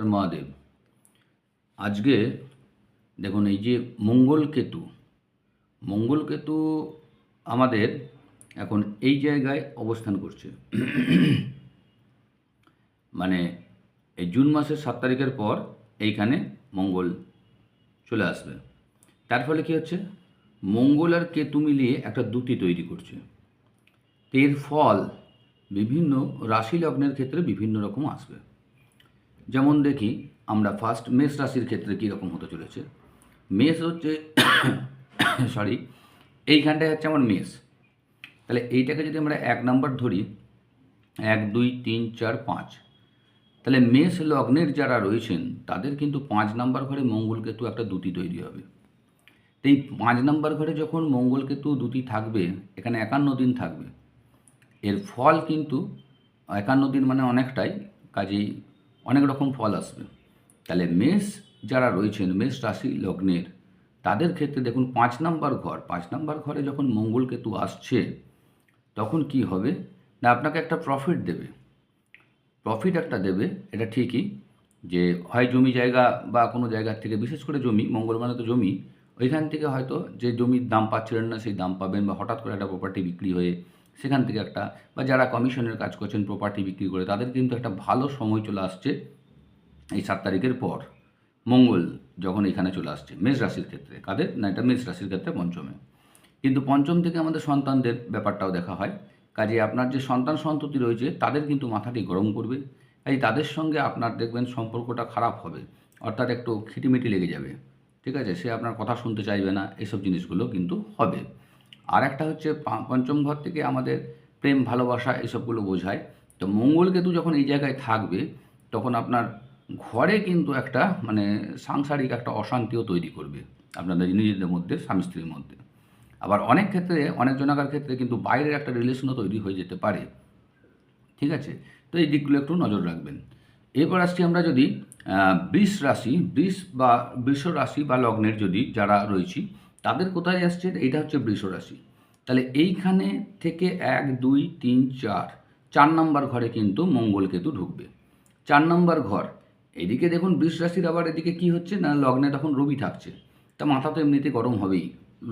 হর মহাদেব। আজকে দেখুন, এই যে মঙ্গল কেতু মঙ্গল কেতু আমাদের এখন এই জায়গায় অবস্থান করছে। মানে এই জুন মাসের সাত তারিখের পর এইখানে মঙ্গল চলে আসবে। তার ফলে কী হচ্ছে? মঙ্গল আর কেতু মিলিয়ে একটা দুটি তৈরি করছে। এর ফল বিভিন্ন রাশি লগ্নের ক্ষেত্রে বিভিন্ন রকম আসবে। যেমন দেখি আমরা ফার্স্ট মেষ রাশির ক্ষেত্রে কীরকম হতে চলেছে। মেষ হচ্ছে সরি এইখানটায় হচ্ছে আমার মেষ। তাহলে এইটাকে যদি আমরা এক নাম্বার ধরি, এক, দুই, তিন, চার, পাঁচ, তাহলে মেষ লগ্নের যারা রয়েছেন, তাদের কিন্তু পাঁচ নাম্বার ঘরে মঙ্গলকেতু একটা দুটি তৈরি হবে। তো এই পাঁচ নাম্বার ঘরে যখন মঙ্গলকেতু দুটি থাকবে, এখানে একান্ন দিন থাকবে। এর ফল কিন্তু, একান্ন দিন মানে অনেকটাই, কাজেই অনেক রকম ফল আসবে। তাহলে মেষ যারা রয়েছেন, মেষ রাশি লগ্নের, তাদের ক্ষেত্রে দেখুন পাঁচ নাম্বার ঘর, পাঁচ নাম্বার ঘরে যখন মঙ্গলকেতু আসছে, তখন কি হবে? না, আপনাকে একটা প্রফিট দেবে। প্রফিট একটা দেবে, এটা ঠিকই, যে হয় জমি জায়গা বা কোনো জায়গার থেকে, বিশেষ করে জমি, মঙ্গল মানে তো জমি, ওইখান থেকে হয়তো যে জমির দাম পাচ্ছিলেন না, সেই দাম পাবেন বা হঠাৎ করে একটা প্রপার্টি বিক্রি হয়ে সেখান থেকে একটা, বা যারা কমিশনের কাজ করছেন প্রপার্টি বিক্রি করে, তাদের কিন্তু একটা ভালো সময় চলে আসছে এই সাত তারিখের পর। মঙ্গল যখন এখানে চলে আসছে, মেষ রাশির ক্ষেত্রে। কাদের? না, এটা মেষ রাশির ক্ষেত্রে পঞ্চমে। কিন্তু পঞ্চম থেকে আমাদের সন্তানদের ব্যাপারটাও দেখা হয়। কাজে আপনার যে সন্তান সন্ততি রয়েছে, তাদের কিন্তু মাথাটি গরম করবে। এই তাদের সঙ্গে আপনার দেখবেন সম্পর্কটা খারাপ হবে। অর্থাৎ একটু খিটিমিটি লেগে যাবে। ঠিক আছে? সে আপনার কথা শুনতে চাইবে না, এসব জিনিসগুলো কিন্তু হবে। আর একটা হচ্ছে পঞ্চম ঘর থেকে আমাদের প্রেম, ভালোবাসা এসবগুলো বোঝায়। তো মঙ্গল কেতু যখন এই জায়গায় থাকবে, তখন আপনার ঘরে কিন্তু একটা মানে সাংসারিক একটা অশান্তিও তৈরি করবে আপনাদের নিজেদের মধ্যে, স্বামী স্ত্রীর মধ্যে। আবার অনেক ক্ষেত্রে, অনেক জনাকার ক্ষেত্রে কিন্তু বাইরের একটা রিলেশনও তৈরি হয়ে যেতে পারে। ঠিক আছে? তো এই দিকগুলো একটু নজর রাখবেন। এরপর আসছি আমরা যদি বৃষ রাশি, বৃষ বা বৃষ রাশি বা লগ্নের যদি যারা রয়েছি তাদের কোথায় আসছে এটা হচ্ছে বৃষ রাশি। তাহলে এইখানে থেকে এক, দুই, তিন, চার চার নম্বর ঘরে কিন্তু মঙ্গল কেতু ঢুকবে। চার নম্বর ঘর, এদিকে দেখুন বৃষ রাশির আবার এদিকে কি হচ্ছে? না, লগ্নে তখন রবি থাকছে। তা মাথা তো এমনিতে গরম হবেই।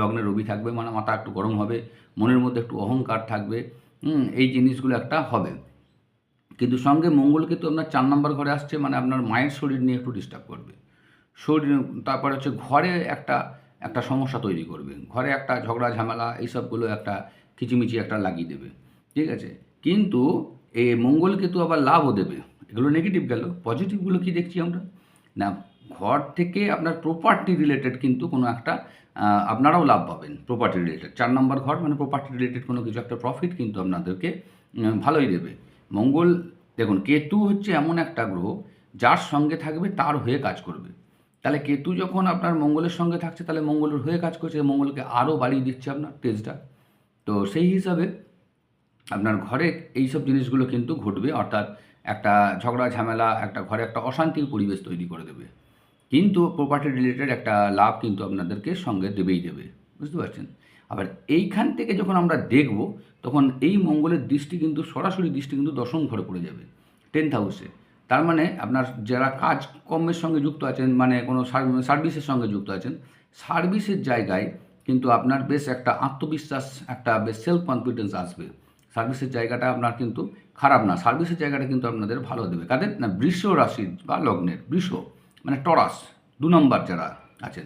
লগ্নে রবি থাকবে মানে মাথা একটু গরম হবে, মনের মধ্যে একটু অহংকার থাকবে। এই জিনিসগুলো একটা হবে। কিন্তু সঙ্গে মঙ্গল আপনার চার নম্বর ঘরে আসছে মানে আপনার মায়ের শরীর নিয়ে একটু ডিস্টার্ব করবে। শরীর, তারপরে হচ্ছে ঘরে একটা একটা সমস্যা তৈরি করবে। ঘরে একটা ঝগড়া, ঝামেলা, এইসবগুলো একটা কিচিমিচি একটা লাগিয়ে দেবে। ঠিক আছে? কিন্তু এই মঙ্গল কিন্তু আবার লাভও দেবে। এগুলো নেগেটিভ গেল। পজিটিভগুলো কি দেখছি আমরা? না, ঘর থেকে আপনার প্রপার্টি রিলেটেড কিন্তু কোনো একটা আপনারাও লাভ পাবেন প্রপার্টি রিলেটেড চার নম্বর ঘর মানে প্রপার্টি রিলেটেড কোনো কিছু একটা প্রফিট কিন্তু আপনাদেরকে ভালোই দেবে। মঙ্গল, দেখুন, কেতু হচ্ছে এমন একটা গ্রহ, যার সঙ্গে থাকবে, তার হয়ে কাজ করবে। তাহলে কেতু যখন আপনার মঙ্গলের সঙ্গে থাকছে, তাহলে মঙ্গলের হয়ে কাজ করছে মঙ্গলকে আরও বাড়িয়ে দিচ্ছে আপনার তেজটা। তো সেই হিসাবে আপনার ঘরে এই সব জিনিসগুলো কিন্তু ঘটবে, অর্থাৎ একটা ঝগড়া, ঝামেলা, একটা ঘরে একটা অশান্তির পরিবেশ তৈরি করে দেবে। কিন্তু প্রপার্টি রিলেটেড একটা লাভ কিন্তু আপনাদেরকে সঙ্গে দেবেই দেবে, বুঝতে পারছেন? আবার এইখান থেকে যখন আমরা দেখব, তখন এই মঙ্গলের দৃষ্টি কিন্তু, সরাসরি দৃষ্টি কিন্তু দশম ঘরে পড়ে যাবে টেন্থ হাউসে তার মানে আপনার যারা কাজ কর্মের সঙ্গে যুক্ত আছেন মানে কোনো সার- সার্ভিসের সঙ্গে যুক্ত আছেন, সার্ভিসের জায়গায় কিন্তু আপনার বেশ একটা আত্মবিশ্বাস, একটা বেশ সেলফ কনফিডেন্স আসবে। সার্ভিসের জায়গাটা আপনার কিন্তু খারাপ না, সার্ভিসের জায়গাটা কিন্তু আপনাদের ভালো দেবে। কাদের? না, বৃষ রাশি বা লগ্নের, বৃষ মানে টরাস, দু নম্বর যারা আছেন,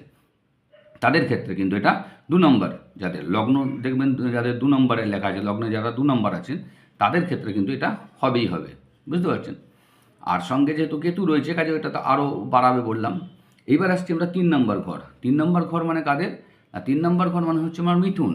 তাদের ক্ষেত্রে কিন্তু এটা দু নম্বর। যাদের লগ্ন দেখবেন, যাদের দু নম্বরে লেখা আছে, লগ্নে যারা দু নম্বর আছেন, তাদের ক্ষেত্রে কিন্তু এটা হবেই হবে। বুঝতে পারছেন? আর সঙ্গে যেহেতু কেতু রয়েছে, কাজে এটা তো আরও বাড়াবে বললাম। এইবার আসছি আমরা তিন নম্বর ঘর। তিন নম্বর ঘর মানে কাদের? না তিন নম্বর ঘর মানে হচ্ছে আমার মিথুন।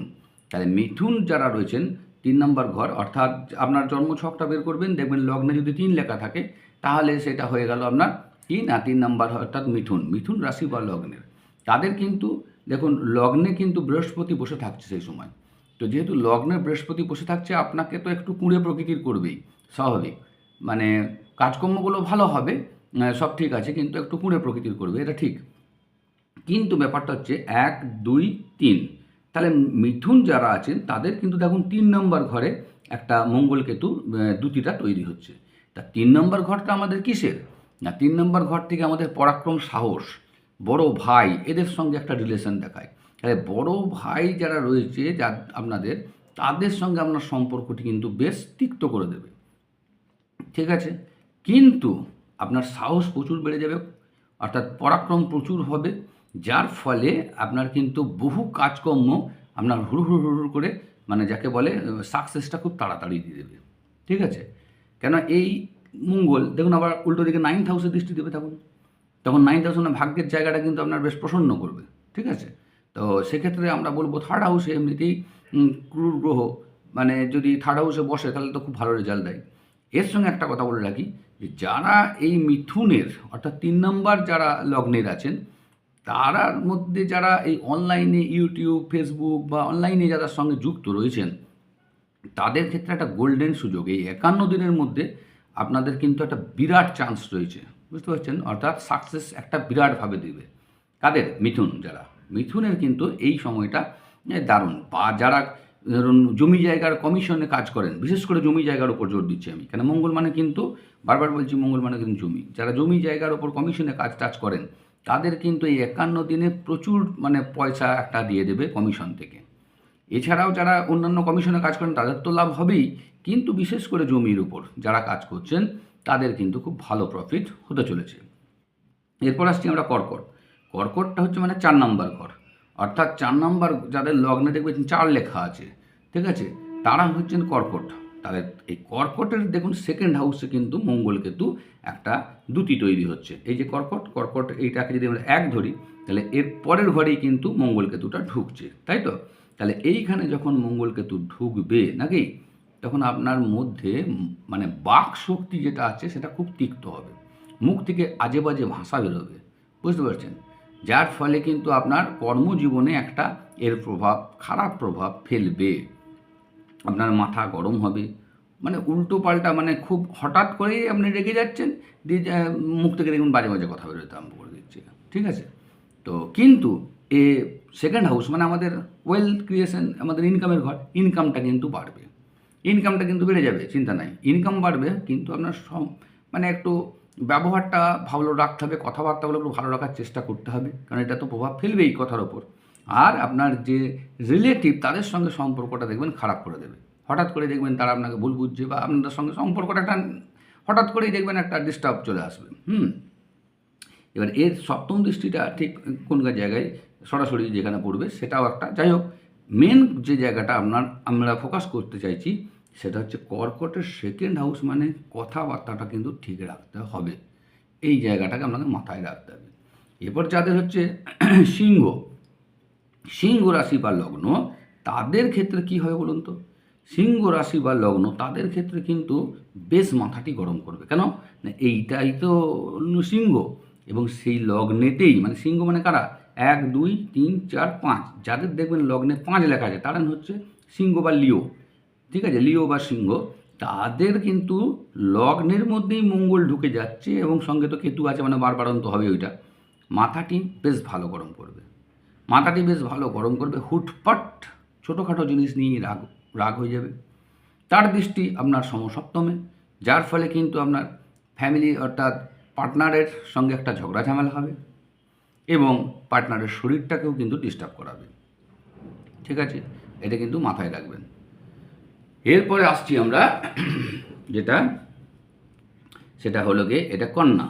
তাহলে মিথুন যারা রয়েছেন, তিন নম্বর ঘর, অর্থাৎ আপনার জন্মছকটা বের করবেন, দেখবেন লগ্নে যদি তিন লেখা থাকে, তাহলে সেটা হয়ে গেল আপনার কি না তিন নম্বর অর্থাৎ মিথুন। মিথুন রাশি বা লগ্নের। তাদের কিন্তু, দেখুন, লগ্নে কিন্তু বৃহস্পতি বসে থাকছে সেই সময়। তো যেহেতু লগ্নে বৃহস্পতি বসে থাকছে, আপনাকে তো একটু কুঁড়ে প্রকৃতির করবেই, স্বাভাবিক। মানে কাজকর্মগুলো ভালো হবে সব ঠিক আছে, কিন্তু একটু কুঁড়ে প্রকৃতির করবে, এটা ঠিক। কিন্তু ব্যাপারটা হচ্ছে এক, দুই, তিন। তাহলে মিথুন যারা আছেন, তাদের কিন্তু দেখুন তিন নম্বর ঘরে একটা মঙ্গল কেতু দুটিটা তৈরি হচ্ছে। তা তিন নম্বর ঘরটা আমাদের কিসের? না, তিন নম্বর ঘর থেকে আমাদের পরাক্রম সাহস, বড় ভাই, এদের সঙ্গে একটা রিলেশন দেখায়। তাহলে বড় ভাই যারা রয়েছে, যা আপনাদের, তাদের সঙ্গে আপনার সম্পর্কটি কিন্তু বেশ তিক্ত করে দেবে। ঠিক আছে? কিন্তু আপনার সাহস প্রচুর বেড়ে যাবে, অর্থাৎ পরাক্রম প্রচুর হবে, যার ফলে আপনার কিন্তু বহু কাজকর্ম আপনার হুড় হুড় হুড় করে মানে যাকে বলে সাকসেসটা খুব তাড়াতাড়ি দিয়ে দেবে। ঠিক আছে? কেন এই মঙ্গল, দেখুন আবার উল্টো দিকে নাইন্থ হাউসে দৃষ্টি দেবে তখন। তখন নাইন্থ হাউসে ভাগ্যের জায়গাটা কিন্তু আপনার বেশ প্রসন্ন করবে। ঠিক আছে? তো সেক্ষেত্রে আমরা বলব থার্ড হাউসে এমনিতেই ক্রুর গ্রহ মানে যদি থার্ড হাউসে বসে, তাহলে তো খুব ভালো রেজাল্ট দেয়। এর সঙ্গে একটা কথা বলে রাখি যারা এই মিথুনের, অর্থাৎ তিন নম্বর যারা লগ্নের আছেন তারার মধ্যে যারা এই অনলাইনে ইউটিউব, ফেসবুক বা অনলাইনে যাদের সঙ্গে যুক্ত রয়েছেন, তাদের ক্ষেত্রে একটা গোল্ডেন সুযোগ। এই একান্ন দিনের মধ্যে আপনাদের কিন্তু একটা বিরাট চান্স রয়েছে। বুঝতে পারছেন? অর্থাৎ সাকসেস একটা বিরাটভাবে দেবে। কাদের? মিথুন যারা। মিথুনের কিন্তু এই সময়টা দারুণ। বা যারা ধরুন জমি জায়গার কমিশনে কাজ করেন, বিশেষ করে জমি জায়গার উপর জোর দিচ্ছি আমি। কেন? মঙ্গল মানে কিন্তু, বারবার বলছি মঙ্গল মানে কিন্তু জমি। যারা জমি জায়গার উপর কমিশনে কাজ টাজ করেন, তাদের কিন্তু এই একান্ন দিনে প্রচুর মানে পয়সা একটা দিয়ে দেবে কমিশন থেকে। এছাড়াও যারা অন্যান্য কমিশনে কাজ করেন, তাদের তো লাভ হবেই। কিন্তু বিশেষ করে জমির উপর যারা কাজ করছেন, তাদের কিন্তু খুব ভালো প্রফিট হতে চলেছে। এরপর আসছি আমরা কর্কট। কর্কটটা হচ্ছে মানে চার নাম্বার ঘর। অর্থাৎ চার নাম্বার যাদের লগ্নে দেখবেন চার লেখা আছে, ঠিক আছে? তারা হচ্ছেন কর্কট। তাদের এই কর্কটের দেখুন সেকেন্ড হাউসে কিন্তু মঙ্গল কেতু একটা দুটি তৈরি হচ্ছে। এই যে কর্কট কর্কট এইটাকে যদি আমরা এক ধরি, তাহলে এর পরের ঘরেই কিন্তু মঙ্গল কেতুটা ঢুকছে, তাই তো? তাহলে এইখানে যখন মঙ্গল কেতু ঢুকবে নাকি, তখন আপনার মধ্যে মানে বাক শক্তি যেটা আছে সেটা খুব তিক্ত হবে। মুখ থেকে আজে বাজে ভাষা বেরোবে, বুঝতে পারছেন? যার ফলে কিন্তু আপনার কর্মজীবনে একটা এর প্রভাব, খারাপ প্রভাব ফেলবে। আপনার মাথা গরম হবে। মানে উল্টো পাল্টা মানে খুব হঠাৎ করেই আপনি রেগে যাচ্ছেন, দিয়ে মুখ থেকে দেখুন বাজে বাজে কথা বেরোতে আরম্ভ করে দিচ্ছে। ঠিক আছে? তো কিন্তু এ সেকেন্ড হাউস মানে আমাদের ওয়েলথ ক্রিয়েশন আমাদের ইনকামের ঘর ইনকামটা কিন্তু বাড়বে। ইনকামটা কিন্তু বেড়ে যাবে, চিন্তা নাই। ইনকাম বাড়বে, কিন্তু আপনার সব মানে একটু ব্যবহারটা ভালো রাখতে হবে কথাবার্তাগুলো একটু ভালো রাখার চেষ্টা করতে হবে, কারণ এটা তো প্রভাব ফেলবেই কথার ওপর আর আপনার যে রিলেটিভ তাদের সঙ্গে সম্পর্কটা দেখবেন খারাপ করে দেবে। হঠাৎ করে দেখবেন তারা আপনাকে ভুল বুঝছে বা আপনাদের সঙ্গে সম্পর্কটা একটা, হঠাৎ করেই দেখবেন একটা ডিস্টার্ব চলে আসবে। হুম। এবার এর সপ্তম দৃষ্টিটা ঠিক কোন জায়গায়? সরাসরি যেখানে পড়বে সেটাও একটা। যাই হোক মেন যে জায়গাটা আপনার, আমরা ফোকাস করতে চাইছি সেটা হচ্ছে কর্কটের সেকেন্ড হাউস মানে কথাবার্তাটা কিন্তু ঠিক রাখতে হবে। এই জায়গাটাকে আপনাকে মাথায় রাখতে হবে। এরপর যাদের হচ্ছে সিংহ সিংহ রাশি বা লগ্ন, তাদের ক্ষেত্রে কি হয় বলুন তো? সিংহ রাশি বা লগ্ন, তাদের ক্ষেত্রে কিন্তু বেশ মাথাটি গরম করবে। কেন? না, এইটাই তো সিংহ এবং সেই লগ্নেতেই মানে সিংহ মানে কারা? এক, দুই, তিন, চার, পাঁচ। যাদের দেখবেন লগ্নে পাঁচ লেখা আছে, তারা হচ্ছে সিংহ বা লিও। ঠিক আছে, লিও বা সিংহ, তাদের কিন্তু লগ্নের মধ্যেই মঙ্গল ঢুকে যাচ্ছে এবং সঙ্গে তো কেতু আছে মানে বারবারন্ত হবে ওইটা। মাথাটি বেশ ভালো গরম করবে। মাথাটি বেশ ভালো গরম করবে, হুটপাট ছোটোখাটো জিনিস নিয়ে রাগ রাগ হয়ে যাবে। তার দৃষ্টি আপনার সমসপ্তমে, যার ফলে কিন্তু আপনার ফ্যামিলি অর্থাৎ পার্টনারের সঙ্গে একটা ঝগড়া ঝামেলা হবে এবং পার্টনারের শরীরটাকেও কিন্তু ডিস্টার্ব করাবে। ঠিক আছে, এটা কিন্তু মাথায় রাখবেন। এরপরে আসছি আমরা যেটা, সেটা হলো গিয়ে এটা কন্যা।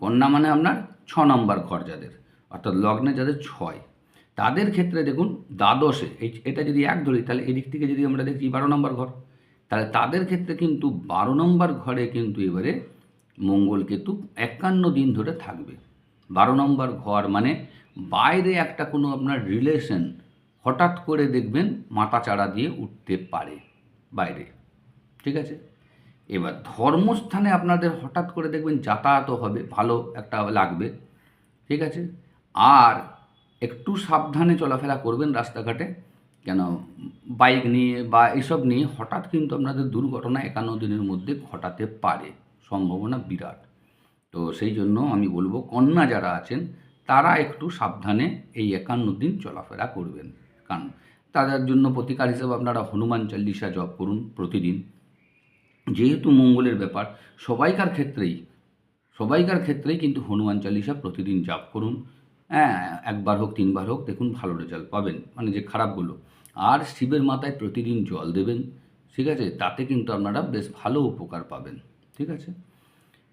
কন্যা মানে আপনার ছ নম্বর ঘর যাদের অর্থাৎ লগ্নে যাদের ছয়। তাদের ক্ষেত্রে দেখুন দ্বাদশে এটা যদি এক ধরি, তাহলে এদিক থেকে যদি আমরা দেখি বারো নম্বর ঘর, তাহলে তাদের ক্ষেত্রে কিন্তু বারো নম্বর ঘরে কিন্তু এবারে মঙ্গল কেতু একান্ন দিন ধরে থাকবে। বারো নম্বর ঘর মানে বাইরে একটা কোনো আপনার রিলেশন হঠাৎ করে দেখবেন মাথা চাড়া দিয়ে উঠতে পারে। বাইরে। ঠিক আছে? এবার ধর্মস্থানে আপনাদের হঠাৎ করে দেখবেন যাতায়াতও হবে, ভালো একটা লাগবে। ঠিক আছে? আর একটু সাবধানে চলাফেরা করবেন রাস্তাঘাটে, কেন বাইক নিয়ে বা এসব নিয়ে হঠাৎ কিন্তু আপনাদের দুর্ঘটনা একান্ন দিনের মধ্যে ঘটাতে পারে, সম্ভাবনা বিরাট। তো সেই জন্য আমি বলব, কন্যা যারা আছেন, তারা একটু সাবধানে এই একান্ন দিন চলাফেরা করবেন। কারণ তাদের জন্য প্রতিকার হিসেবে আপনারা হনুমান চল্লিশা জপ করুন প্রতিদিন। যেহেতু মঙ্গলের ব্যাপার, সবাইকার ক্ষেত্রেই সবাইকার ক্ষেত্রেই কিন্তু হনুমান চালিসা প্রতিদিন জাপ করুন। হ্যাঁ একবার হোক, তিনবার হোক, দেখুন ভালো রেজাল্ট পাবেন মানে যে খারাপগুলো। আর শিবের মাথায় প্রতিদিন জল দেবেন, ঠিক আছে? তাতে কিন্তু আপনারা বেশ ভালো উপকার পাবেন, ঠিক আছে?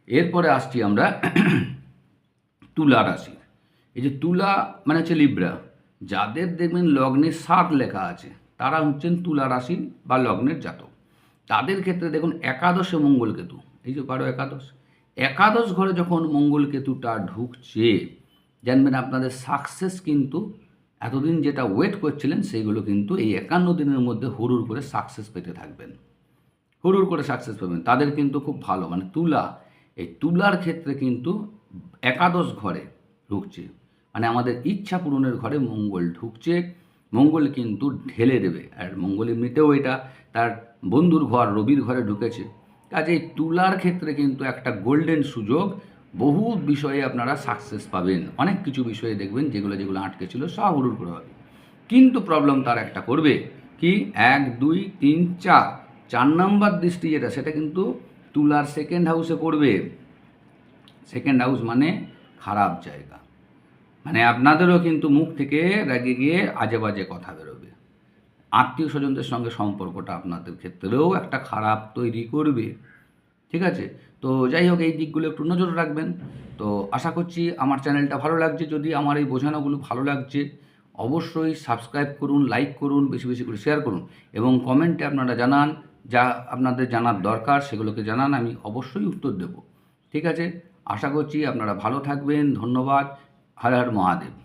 এরপরে আসছি আমরা তুলা রাশির। এই যে তুলা মানে হচ্ছে লিব্রা যাদের দেখবেন লগ্নে সাত লেখা আছে, তারা হচ্ছেন তুলা রাশির বা লগ্নের জাতক। তাদের ক্ষেত্রে দেখুন একাদশে মঙ্গল কেতু। এই যে বারো একাদশ। একাদশ ঘরে যখন মঙ্গল কেতুটা ঢুকছে, জানবেন আপনাদের সাকসেস কিন্তু এতদিন যেটা ওয়েট করছিলেন, সেইগুলো কিন্তু এই একান্ন দিনের মধ্যে হুড়ুর করে সাকসেস পেতে থাকবেন। হুড়ুর করে সাকসেস পাবেন। তাদের কিন্তু খুব ভালো। মানে তুলা, এই তুলার ক্ষেত্রে কিন্তু একাদশ ঘরে ঢুকছে। মানে আমাদের ইচ্ছা পূরণের ঘরে মঙ্গল ঢুকছে। মঙ্গল কিন্তু ঢেলে দেবে। আর মঙ্গল এমনিতেও এটা। তার বন্ধুর ঘর, রবির ঘরে ঢুকেছে। কাজে তুলার ক্ষেত্রে কিন্তু একটা গোল্ডেন সুযোগ। বহু বিষয়ে আপনারা সাকসেস পাবেন। অনেক কিছু বিষয়ে দেখবেন যেগুলো যেগুলো আটকে ছিল, সব হুড়ুর করে হবে। কিন্তু প্রবলেম তার একটা করবে। কি? এক, দুই, তিন, চার। চার নাম্বার দৃষ্টি যেটা, সেটা কিন্তু তুলার সেকেন্ড হাউসে পড়বে। সেকেন্ড হাউস মানে খারাপ জায়গা। মানে আপনাদেরও কিন্তু মুখ থেকে রেগে গিয়ে আজে বাজে কথা বেরোবে। আত্মীয় স্বজনদের সঙ্গে সম্পর্কটা আপনাদের ক্ষেত্রেও একটা খারাপ তৈরি করবে। ঠিক আছে? তো যাই হোক, এই দিকগুলো একটু নজর রাখবেন। তো আশা করছি আমার চ্যানেলটা ভালো লাগছে। যদি আমার এই বোঝানোগুলো ভালো লাগছে, অবশ্যই সাবস্ক্রাইব করুন, লাইক করুন, বেশি বেশি করে শেয়ার করুন এবং কমেন্টে আপনারা জানান, যা আপনাদের জানার দরকার সেগুলোকে জানান, আমি অবশ্যই উত্তর দেব। ঠিক আছে? আশা করছি আপনারা ভালো থাকবেন। ধন্যবাদ। হর হর মহাদেব।